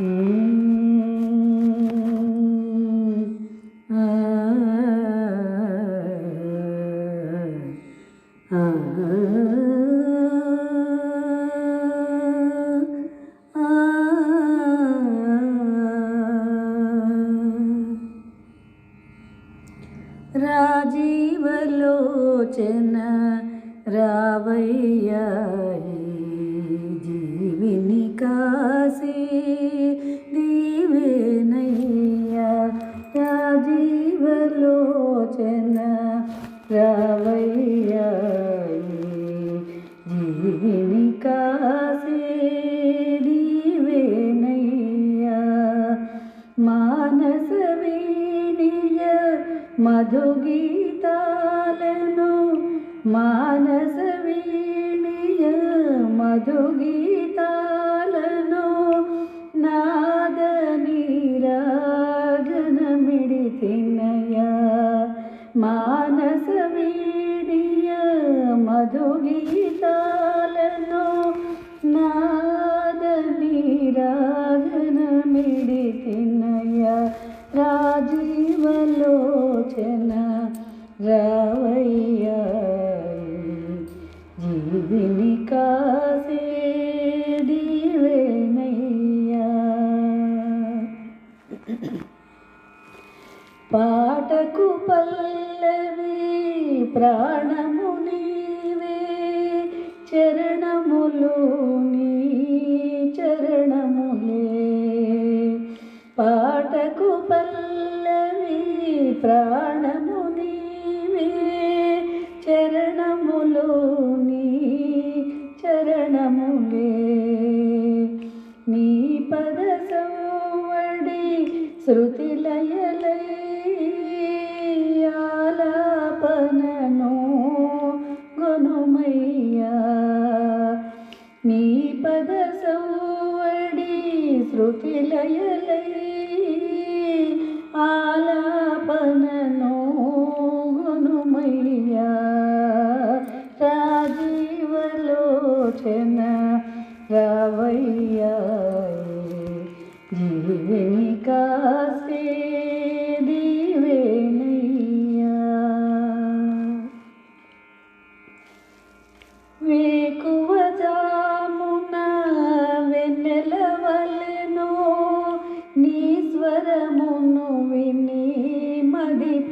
రాజీవలోచన కాసి దీవెనయ్య రాజీవలోచన రావయ్య జీవిని కాసి దీవెనయ్య మానస వీణియ మధుగీతాలను మానస వీణియ మధుగీతాలను గీతాలను నాదని రాగన మిడితినయ రాజీవలోచన రావయ్య జీవిని కాసే పాటకు పల్లవి ప్రాణము చరణములు నీ చరణములే. పాటకు పల్లవి ప్రాణము.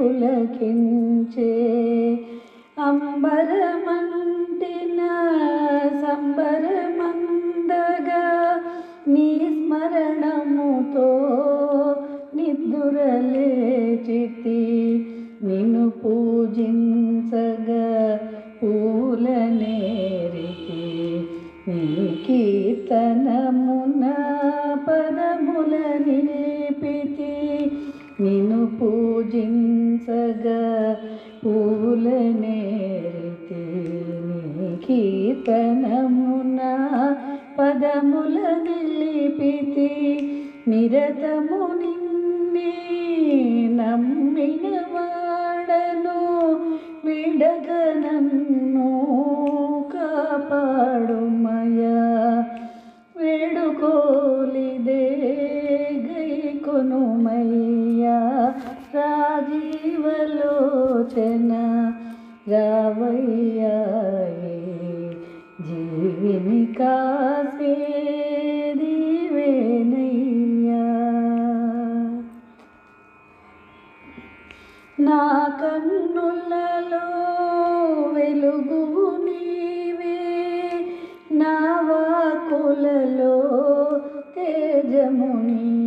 పులకించే అంబరమంటిన సంబరమందగా నీ స్మరణముతో నిద్దురలేచితి. నిన్ను పూజించగా పూలనేరితి. నీ కీర్తనమున కీర్తనమున పదముల నిలిపితి నిరతము నిన్నే నమ్మిన వాడను విడగ నన్ను కాపాడుమయా కాసే నా కన్నులలో వెలుగు నీవే నా వాకులలో తేజము నీవే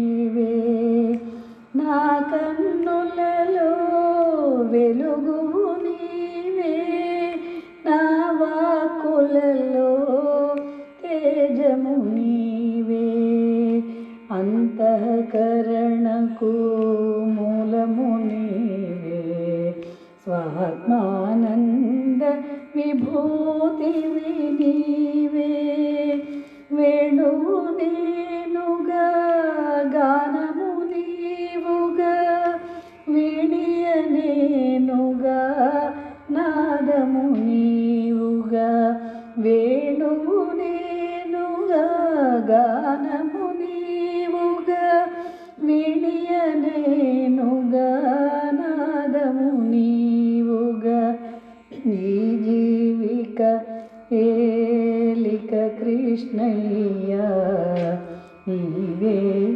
అంతఃకరణకు మూలము స్వాత్మానంద విభూతి నీవే వేణువు నేనుగా నాదము నీవుగా. నీ జీవిక ఏలిక కృష్ణయ్యా నీవే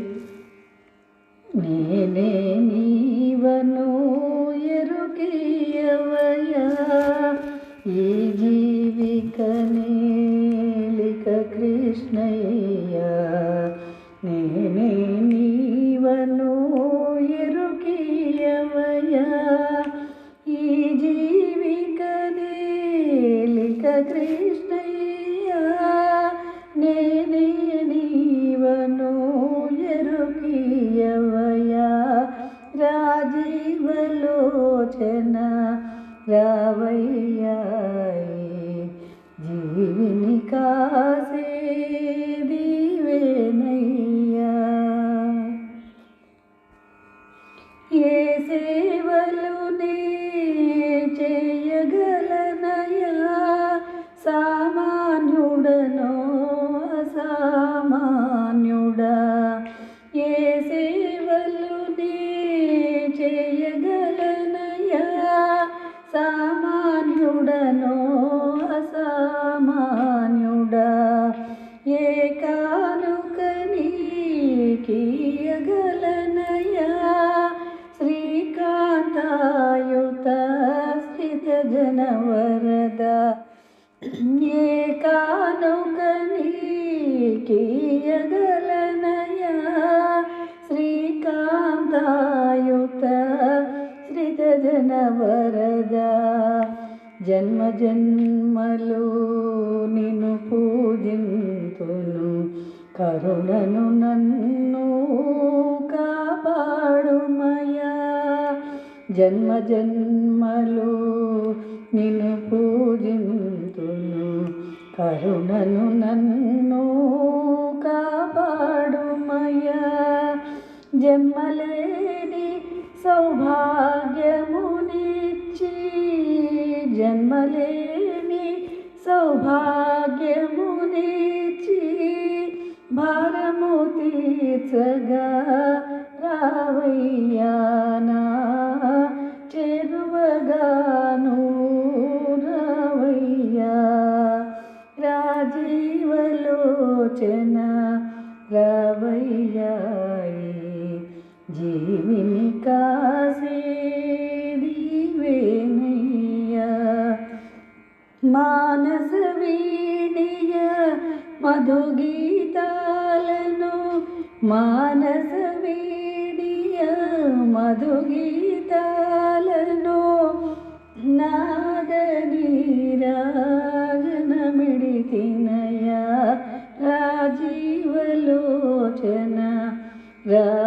నేనే. ఎరుకియవయా ఈ జీవిక నేలిక కృష్ణయ్య నేనే నీవను ఎరుకియవయా రాజీవలోచన రావయ్యా జీవిని కాసే వరద. ఏ కానుకనీకీయగలనయా శ్రీకాంతాయుత శ్రీతజన వరద. జన్మ జన్మలు నిన్ను పూజింతును. కరుణను నన్ను కాపాడుమయా జన్మ జన్మలు నిన్ను పూజింతును. కరుణను నన్ను కాపాడుమయా జన్మలేని సౌభాగ్యమునిచ్చి జన్మలేని సౌభాగ్యమునిచ్చి భారము తీర్చగా రావయ్యా. ലോചന రవయ్యాయి జీవిని కాసే దీవేనయ్య మానస వీణియ మధుగీతాలను మానస వీణియ మధుగీతాలను నాద నీరాగనమిడితిన the